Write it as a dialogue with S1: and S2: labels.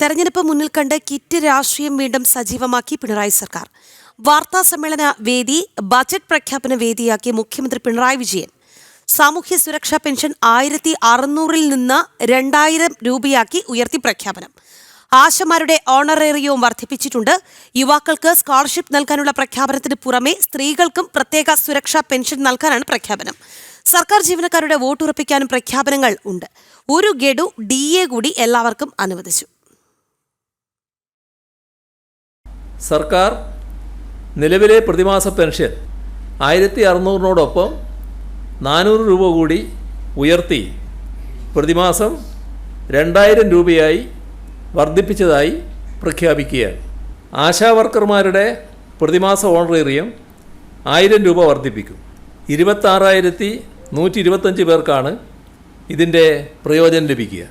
S1: തെരഞ്ഞെടുപ്പ് മുന്നിൽ കണ്ട് കിറ്റ് രാഷ്ട്രീയം വീണ്ടും സജീവമാക്കി പിണറായി സർക്കാർ. വാർത്താ സമ്മേളന വേദി ബജറ്റ് പ്രഖ്യാപന വേദിയാക്കി മുഖ്യമന്ത്രി പിണറായി വിജയൻ. സാമൂഹ്യ സുരക്ഷാ പെൻഷൻ ആയിരത്തി അറുന്നൂറിൽ നിന്ന് രണ്ടായിരം രൂപയാക്കി ഉയർത്തി പ്രഖ്യാപനം. ആശമാരുടെ ഓണറേറിയവും വർദ്ധിപ്പിച്ചിട്ടുണ്ട്. യുവാക്കൾക്ക് സ്കോളർഷിപ്പ് നൽകാനുള്ള പ്രഖ്യാപനത്തിന് പുറമെ സ്ത്രീകൾക്കും പ്രത്യേക സുരക്ഷാ പെൻഷൻ നൽകാനാണ് പ്രഖ്യാപനം. സർക്കാർ ജീവനക്കാരുടെ വോട്ടുറപ്പിക്കാനും പ്രഖ്യാപനങ്ങൾ ഉണ്ട്. ഒരു ഗഡു ഡി എ കൂടി എല്ലാവർക്കും അനുവദിച്ചു.
S2: സർക്കാർ നിലവിലെ പ്രതിമാസ പെൻഷൻ ആയിരത്തി അറുന്നൂറിനോടൊപ്പം നാനൂറ് രൂപ കൂടി ഉയർത്തി പ്രതിമാസം രണ്ടായിരം രൂപയായി വർദ്ധിപ്പിച്ചതായി പ്രഖ്യാപിക്കുകയാണ്. ആശാ വർക്കർമാരുടെ പ്രതിമാസ ഓണറേറിയം ആയിരം രൂപ വർദ്ധിപ്പിക്കും. ഇരുപത്താറായിരത്തി നൂറ്റി ഇരുപത്തഞ്ച് പേർക്കാണ് ഇതിന്റെ പ്രയോജനം ലഭിക്കുക.